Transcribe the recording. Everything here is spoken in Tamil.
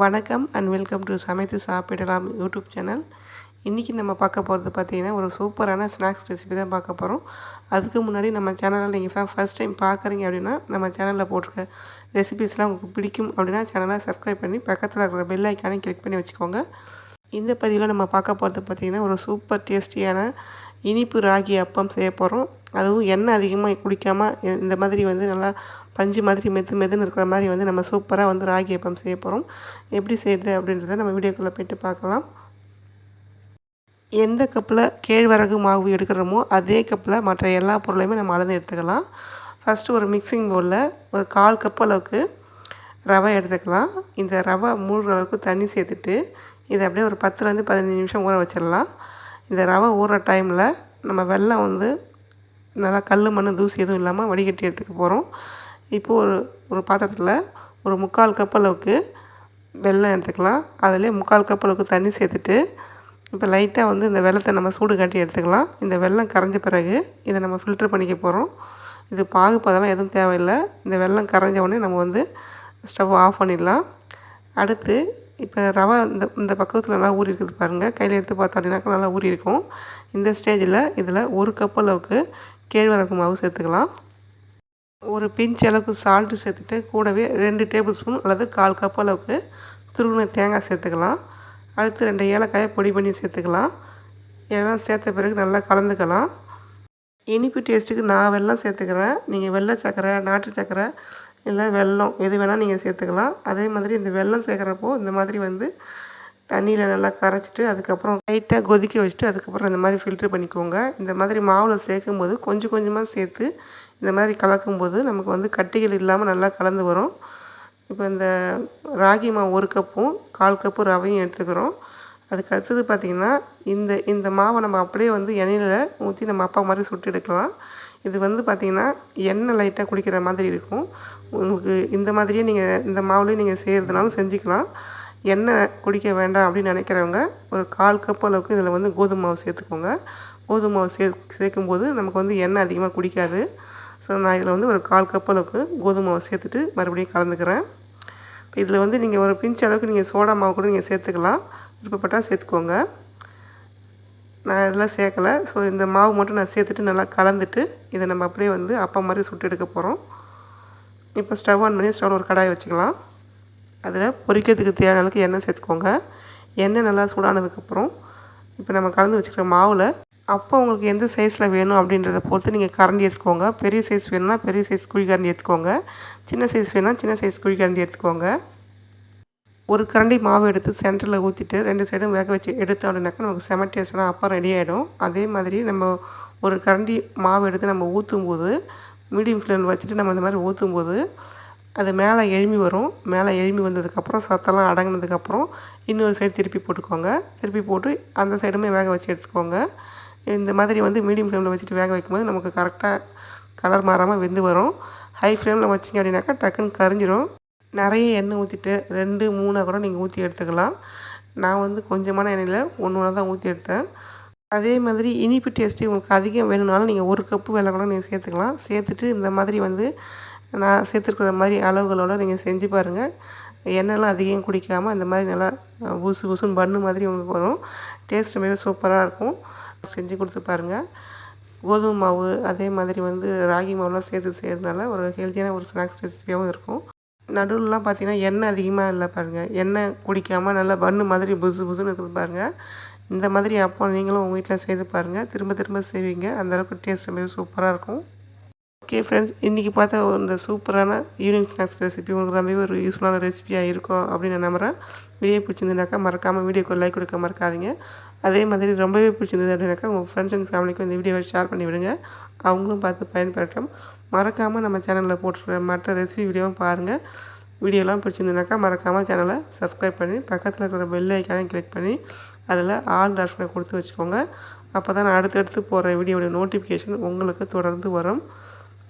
வணக்கம் அண்ட் வெல்கம் டு சமைத்து சாப்பிடலாம் யூடியூப் சேனல். இன்றைக்கி நம்ம பார்க்க போகிறது பார்த்திங்கன்னா ஒரு சூப்பரான ஸ்நாக்ஸ் ரெசிபி தான் பார்க்க போகிறோம் அதுக்கு முன்னாடி நம்ம சேனலில் நீங்கள் தான் ஃபஸ்ட் டைம் பார்க்குறீங்க அப்படின்னா நம்ம சேனலில் போட்டிருக்க ரெசிபிஸ்லாம் உங்களுக்கு பிடிக்கும் அப்படின்னா சேனலை சப்ஸ்கிரைப் பண்ணி பக்கத்தில் இருக்கிற பெல் ஐக்கானே கிளிக் பண்ணி வச்சுக்கோங்க. இந்த பதிவில் நம்ம பார்க்க போகிறது பார்த்திங்கன்னா ஒரு சூப்பர் டேஸ்டியான இனிப்பு ராகி அப்பம் செய்ய போகிறோம் அதுவும் எண்ணெய் அதிகமாக குடிக்காமல் இந்த மாதிரி வந்து நல்லா பஞ்சு மாதிரி மெத்து மெதுன்னு இருக்கிற மாதிரி வந்து நம்ம சூப்பராக வந்து ராகி அப்பம் செய்ய போகிறோம் எப்படி செய்யுது அப்படின்றத நம்ம வீடியோக்குள்ளே போய்ட்டு பார்க்கலாம். எந்த கப்பில் கேழ்வரகு மாவு எடுக்கிறோமோ அதே கப்பில் மற்ற எல்லா பொருளையுமே நம்ம அளந்து எடுத்துக்கலாம். ஃபஸ்ட்டு ஒரு மிக்சிங் பவுலில் ஒரு கால் கப் அளவுக்கு ரவை எடுத்துக்கலாம். இந்த ரவை மூழ்கிற அளவுக்கு தண்ணி சேர்த்துட்டு இதை அப்படியே ஒரு பத்துலேருந்து பதினஞ்சு நிமிஷம் ஊற வச்சிடலாம். இந்த ரவை ஊற டைமில் நம்ம வெள்ளம் வந்து நல்லா கல் மண் தூசி எதுவும் இல்லாமல் வடிகட்டி எடுத்துக்க போகிறோம் இப்போது ஒரு ஒரு பாத்திரத்தில் ஒரு முக்கால் கப் அளவுக்கு வெல்லம் எடுத்துக்கலாம். அதிலே முக்கால் கப் அளவுக்கு தண்ணி சேர்த்துட்டு இப்போ லைட்டாக வந்து இந்த வெள்ளத்தை நம்ம சூடு காட்டி எடுத்துக்கலாம். இந்த வெள்ளம் கரைஞ்ச பிறகு இதை நம்ம ஃபில்ட்ரு பண்ணிக்க போகிறோம் இது பாகு பதெல்லாம் எதுவும் தேவையில்லை. இந்த வெள்ளம் கரைஞ்ச உடனே நம்ம வந்து ஸ்டவ் ஆஃப் பண்ணிடலாம். அடுத்து இப்போ ரவை இந்த இந்த பக்கத்தில் நல்லா ஊறி இருக்குது பாருங்கள் கையில் எடுத்து பார்த்தோம் அப்படின்னாக்கா நல்லா ஊறி இருக்கும். இந்த ஸ்டேஜில் இதில் ஒரு கப் அளவுக்கு கேழ்வரகு மாவு சேர்த்துக்கலாம். ஒரு பிஞ்ச் அளவுக்கு சால்ட்டு சேர்த்துட்டு கூடவே ரெண்டு டேபிள் ஸ்பூன் அல்லது கால் கப் அளவுக்கு துருவின தேங்காய் சேர்த்துக்கலாம். அடுத்து ரெண்டு ஏலக்காயை பொடி பண்ணி சேர்த்துக்கலாம். எல்லாம் சேர்த்த பிறகு நல்லா கலந்துக்கலாம். இனிப்பு டேஸ்ட்டுக்கு நான் வெள்ளம் சேர்த்துக்கிறேன். நீங்கள் வெள்ளை சக்கரை நாட்டு சக்கரை இல்லை வெல்லம் எது வேணால் நீங்கள் சேர்த்துக்கலாம். அதே மாதிரி இந்த வெல்லம் சேர்க்குறப்போ இந்த மாதிரி வந்து தண்ணியில் நல்லா கரைச்சிட்டு அதுக்கப்புறம் லைட்டாக கொதிக்க வச்சுட்டு அதுக்கப்புறம் இந்த மாதிரி ஃபில்ட்ரு பண்ணிக்கோங்க. இந்த மாதிரி மாவில் சேர்க்கும் போது கொஞ்சம் கொஞ்சமாக சேர்த்து இந்த மாதிரி கலக்கும்போது நமக்கு வந்து கட்டிகள் இல்லாமல் நல்லா கலந்து வரும். இப்போ இந்த ராகி மாவு ஒரு கப்பும் கால் கப்பு ரவையும் எடுத்துக்கிறோம். அதுக்கு அடுத்தது பார்த்திங்கன்னா இந்த இந்த மாவை நம்ம அப்படியே வந்து எண்ணெயில் ஊற்றி நம்ம அப்பா மாதிரி சுட்டு எடுக்கலாம். இது வந்து பார்த்திங்கன்னா எண்ணெய் லைட்டாக குடிக்கிற மாதிரி இருக்கும். உங்களுக்கு இந்த மாதிரியே நீங்கள் இந்த மாவுலேயும் நீங்கள் செய்கிறதுனாலும் செஞ்சுக்கலாம். எண்ணெய் குடிக்க வேண்டாம் அப்படின்னு நினைக்கிறவங்க ஒரு கால் கப் அளவுக்கு இதில் வந்து கோதுமை மாவு சேர்த்துக்கோங்க. கோதுமை மாவு சே சேர்க்கும்போது நமக்கு வந்து எண்ணெய் அதிகமாக குடிக்காது. ஸோ நான் இதில் வந்து ஒரு கால் கப் அளவுக்கு கோதுமை மாவு சேர்த்துட்டு மறுபடியும் கலந்துக்கிறேன். இப்போ இதில் வந்து நீங்கள் ஒரு பிஞ்ச் அளவுக்கு நீங்கள் சோடா மாவு கூட நீங்கள் சேர்த்துக்கலாம். விருப்பப்பட்டால் சேர்த்துக்கோங்க. நான் இதெல்லாம் சேர்க்கலை. ஸோ இந்த மாவு மட்டும் நான் சேர்த்துட்டு நல்லா கலந்துட்டு இதை நம்ம அப்படியே வந்து அப்பா மாதிரி சுட்டு எடுக்க போகிறோம். இப்போ ஸ்டவ் ஆன் பண்ணி ஸ்டவ்வில் ஒரு கடாயை வச்சுக்கலாம். அதில் பொரிக்கிறதுக்கு தேவையான அளவுக்கு எண்ணெய் சேர்த்துக்கோங்க. எண்ணெய் நல்லா சூடானதுக்கப்புறம் இப்போ நம்ம கலந்து வச்சுக்கிற மாவில் அப்போ உங்களுக்கு எந்த சைஸில் வேணும் அப்படின்றத பொறுத்து நீங்கள் கரண்டி எடுத்துக்கோங்க. பெரிய சைஸ் வேணும்னா பெரிய சைஸ் குழி கரண்டி எடுத்துக்கோங்க. சின்ன சைஸ் வேணும்னா சின்ன சைஸ் குழி கரண்டி எடுத்துக்கோங்க. ஒரு கரண்டி மாவு எடுத்து சென்டரில் ஊற்றிட்டு ரெண்டு சைடும் வேக வச்சு எடுத்து அப்படின்னாக்கா நமக்கு செம டேஸ்டான அப்போ ரெடி ஆகிடும் அதே மாதிரி நம்ம ஒரு கரண்டி மாவு எடுத்து நம்ம ஊற்றும் போது மீடியம் ஃப்ளேமில் வச்சுட்டு நம்ம இந்த மாதிரி ஊற்றும் போது அது மேலே எழும்பி வரும். மேலே எழும்பி வந்ததுக்கப்புறம் சத்தெல்லாம் அடங்கினதுக்கப்புறம் இன்னொரு சைடு திருப்பி போட்டுக்கோங்க. திருப்பி போட்டு அந்த சைடுமே வேக வச்சு எடுத்துக்கோங்க. இந்த மாதிரி வந்து மீடியம் ஃப்ளேமில் வச்சுட்டு வேக வைக்கும்போது நமக்கு கரெக்டாக கலர் மாறாமல் வெந்து வரும். ஹை ஃப்ளேமில் வச்சிங்க அப்படின்னாக்கா டக்குன்னு கரிஞ்சிடும் நிறைய எண்ணெய் ஊற்றிட்டு ரெண்டு மூணாக கூட நீங்கள் ஊற்றி எடுத்துக்கலாம். நான் வந்து கொஞ்சமான எண்ணெயில் ஒன்று ஒன்று தான் ஊற்றி எடுத்தேன். அதே மாதிரி இனிப்பு டேஸ்ட்டு உங்களுக்கு அதிகம் வேணும்னாலும் நீங்கள் ஒரு கப்பு வெள்ளம் கூட நீங்கள் சேர்த்துக்கலாம். சேர்த்துட்டு இந்த மாதிரி வந்து நான் சேர்த்துருக்குற மாதிரி அளவுகளோடு நீங்கள் செஞ்சு பாருங்கள் எண்ணெய்லாம் அதிகம் குடிக்காமல் இந்த மாதிரி நல்லா புசு புசுன்னு பண்ணு மாதிரி உங்களுக்கு வரும். டேஸ்ட் மிக சூப்பராக இருக்கும். செஞ்சு கொடுத்து பாருங்கள் கோதுமை மாவு அதே மாதிரி வந்து ராகி மாவுலாம் சேர்த்து செய்கிறதுனால ஒரு ஹெல்த்தியான ஒரு ஸ்நாக்ஸ் ரெசிபியாகவும் இருக்கும். நடுவில்லாம் பார்த்தீங்கன்னா எண்ணெய் அதிகமாக இல்லை பாருங்கள் எண்ணெய் குடிக்காமல் நல்லா பண்ணு மாதிரி புசு புசுன்னு இருக்குது பாருங்கள் இந்த மாதிரி அப்போ நீங்களும் உங்கள் வீட்டில் செய்து பாருங்கள் திரும்ப திரும்ப செய்வீங்க. அந்தளவுக்கு டேஸ்ட் மிக சூப்பராக இருக்கும். ஓகே ஃப்ரெண்ட்ஸ் இன்றைக்கி பார்த்தா இந்த சூப்பரான ஈவினிங் ஸ்நாக்ஸ் ரெசிபி உங்களுக்கு ரொம்பவே ஒரு யூஸ்ஃபுல்லான ரெசிபியாக இருக்கும் அப்படின்னு நான் நம்புகிறேன் வீடியோ பிடிச்சிருந்துனாக்கா மறக்காமல் வீடியோக்கு லைக் கொடுக்க மறக்காதீங்க. அதே மாதிரி ரொம்பவே பிடிச்சிருந்தது அப்படின்னாக்கா உங்கள் ஃப்ரெண்ட்ஸ் அண்ட் ஃபேமிலிக்கும் இந்த வீடியோவை ஷேர் பண்ணி விடுங்க. அவங்களும் பார்த்து பயன்பெறட்டும். மறக்காமல் நம்ம சேனலில் போட்டுற மற்ற ரெசிபி வீடியோவும் பாருங்கள் வீடியோலாம் பிடிச்சிருந்துனாக்கா மறக்காமல் சேனலை சப்ஸ்கிரைப் பண்ணி பக்கத்தில் இருக்கிற பெல் ஐக்கானே கிளிக் பண்ணி அதில் ஆல் ஆப்ஷனை கொடுத்து வச்சுக்கோங்க. அப்போ தான் நான் அடுத்தடுத்து போகிற வீடியோடைய நோட்டிஃபிகேஷன் உங்களுக்கு தொடர்ந்து வரும்.